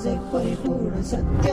आवाज एक परिपूर्ण सत्य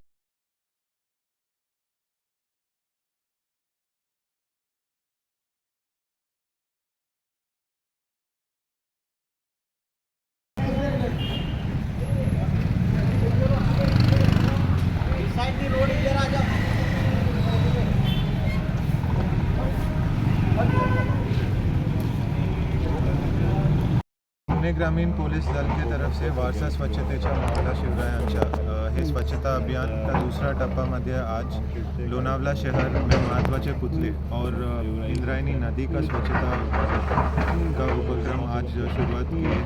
पुणे ग्रामीण पोलीस दल के तरफ़ से वारसा स्वच्छतेच्या मावळा शिवरायांच्या हे स्वच्छता अभियान का दूसरा टप्पामध्ये आज लोनावला शहर में महत्वाचे पुतले और इंद्रायणी नदी का स्वच्छता का उपक्रम आज शुरुआत की है।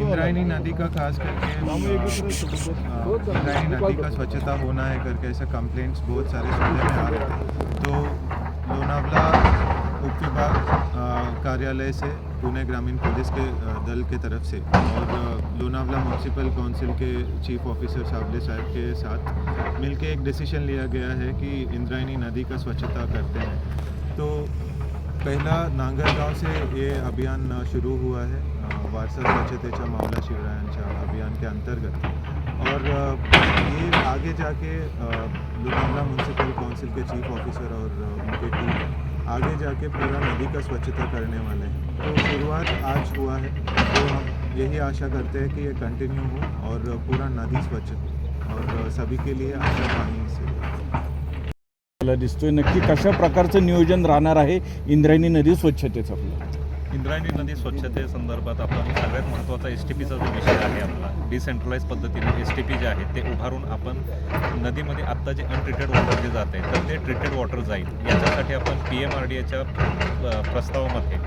इंद्रायणी नदी का खास करके इंद्रायणी नदी का स्वच्छता होना है करके ऐसे कंप्लेंट्स बहुत सारे सुनने में आ रहे थे। तो लोनावला उप विभाग कार्यालय से, पुणे ग्रामीण पुलिस के दल के तरफ़ से और लोनावला म्यूनसिपल काउंसिल के चीफ ऑफिसर साबले साहब के साथ मिलकर एक डिसीज़न लिया गया है कि इंद्रायणी नदी का स्वच्छता करते हैं। तो पहला नांगरगांव से ये अभियान शुरू हुआ है। वारसा स्वच्छतेच्या मावला शिवरायांच्या अभियान के अंतर्गत। और ये आगे जाके लोनावला म्यूनसिपल काउंसिल के चीफ ऑफिसर और उनके टीम आगे जाके पूरा नदी का स्वच्छता करने वाले हैं। तो शुरुआत आज हुआ है। तो हम यही आशा करते हैं कि ये कंटिन्यू हो और पूरा नदी स्वच्छ हो और सभी के लिए अच्छा पानी से मला दिसतोय नक्की कशा प्रकारचं नियोजन राहणार आहे? इंद्रायणी नदी स्वच्छतेचं आपलं. इंद्रायणी नदी स्वच्छतेसंदर्भात आपण सगळ्यात महत्त्वाचा एस टी पीचा जो विषय आहे आपला डिसेंट्रलाइज पद्धतीने एस टी पी जे आहे ते उभारून आपण नदीमध्ये आत्ता जे अनट्रीटेड वॉटर जे जाते तर ते ट्रीटेड वॉटर जाईल. याच्यासाठी आपण पी एम आर डी एच्या प्रस्तावामध्ये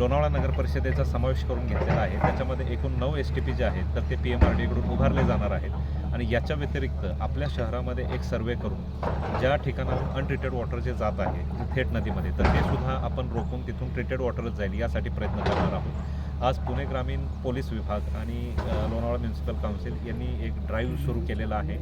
लोणावळा नगर परिषदेचा समावेश करून घेतलेला आहे. त्याच्यामध्ये एकूण नऊ एस टी पी जे आहेत तर ते पी एम आर डीकडून उभारले जाणार आहेत. आणि याच्या व्यतिरिक्त आपल्या शहरामध्ये एक सर्वे करून ज्या ठिकाणाहून अनट्रीटेड वॉटर जे जात आहे थेट नदीमध्ये तर ते सुद्धा आपण रोखून तिथून ट्रीटेड वॉटरच जाईल यासाठी प्रयत्न करणार आहोत. आज पुणे ग्रामीण पोलीस विभाग आणि लोणावळा म्युन्सिपल काउन्सिल यांनी एक ड्राईव्ह सुरू केलेला आहे.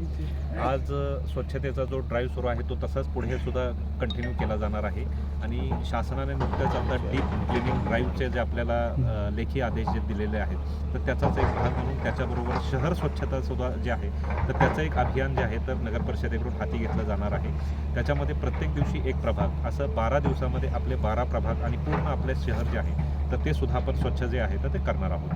आज स्वच्छतेचा जो ड्राईव्ह सुरू आहे तो तसाच पुढे सुद्धा कंटिन्यू केला जाणार आहे. आणि शासनाने नुकतेच आता डीप क्लिनिंग ड्राईव्हचे जे आपल्याला लेखी आदेश जे दिलेले आहेत तर त्याचाच एक भाग म्हणून त्याच्याबरोबर शहर स्वच्छता सुद्धा जे आहे तर त्याचं एक अभियान जे आहे तर नगर परिषदेकडून हाती घेतलं जाणार आहे. त्याच्यामध्ये प्रत्येक दिवशी एक प्रभाग असं बारा दिवसामध्ये आपले बारा प्रभाग आणि पूर्ण आपले शहर जे आहे तर ते सुद्धा आपण स्वच्छ जे आहे तर ते करणार आहोत.